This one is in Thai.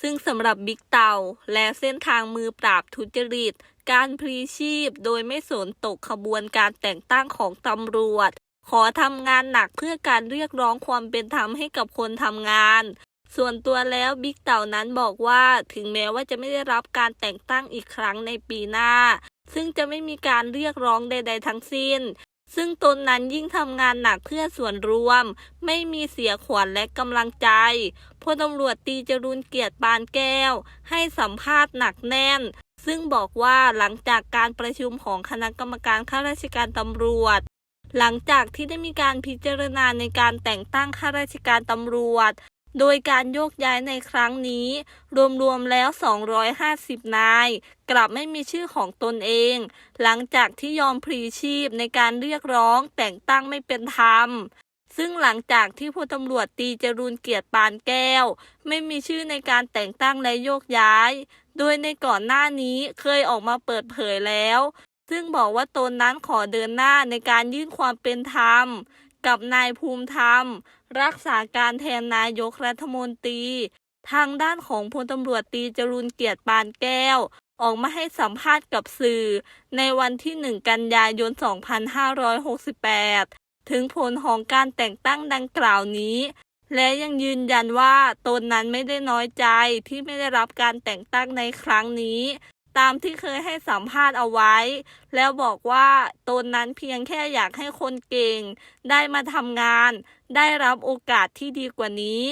ซึ่งสำหรับบิ๊กเต่าและเส้นทางมือปราบทุจริต การพลีชีพโดยไม่สนตกขบวนการแต่งตั้งของตำรวจ ขอทำงานหนักเพื่อการเรียกร้องความเป็นธรรมให้กับคนทำงาน ส่วนตัวแล้วบิ๊กเต่านั้นบอกว่าถึงแม้ว่าจะไม่ได้รับการแต่งตั้งอีกครั้งในปีหน้า ซึ่งจะไม่มีการเรียกร้องใด ๆ ทั้งสิ้น ซึ่งตนนั้นยิ่งทำงานหนักเพื่อส่วนรวม ไม่มีเสียขวัญและกำลังใจพลตำรวจตีจรูนเกียรติปานแก้ว ให้สัมภาษณ์หนักแน่น ซึ่งบอกว่าหลังจากการประชุมของคณะกรรมการข้าราชการตำรวจ หลังจากที่ได้มีการพิจารณาในการแต่งตั้งข้าราชการตำรวจ โดยการโยกย้ายในครั้งนี้ รวมๆแล้ว 250 นาย กลับไม่มีชื่อของตนเอง หลังจากที่ยอมพลีชีพในการเรียกร้องแต่งตั้งไม่เป็นธรรม ซึ่งหลังจากที่พลตำรวจตีจรูนเกียรติปานแก้ว ไม่มีชื่อในการแต่งตั้งและโยกย้าย โดยในก่อนหน้านี้เคยออกมาเปิดเผยแล้วซึ่งบอกว่าตนนั้นขอเดินหน้าในการยื่นความเป็นธรรม กับนายภูมิธรรม รักษาการแทนนายกรัฐมนตรี ทางด้านของพลตำรวจตรีจรูนเกียรติปานแก้ว ออกมาให้สัมภาษณ์กับสื่อ ในวันที่ 1 กันยายน 2568 ถึงผลของการแต่งตั้งดังกล่าวนี้ และยังยืนยันว่าตนนั้นไม่ได้น้อยใจที่ไม่ได้รับการแต่งตั้งในครั้งนี้ ตามที่เคยให้สัมภาษณ์เอาไว้ แล้วบอกว่าตนนั้นเพียงแค่อยากให้คนเก่ง ได้มาทำงาน ได้รับโอกาสที่ดีกว่านี้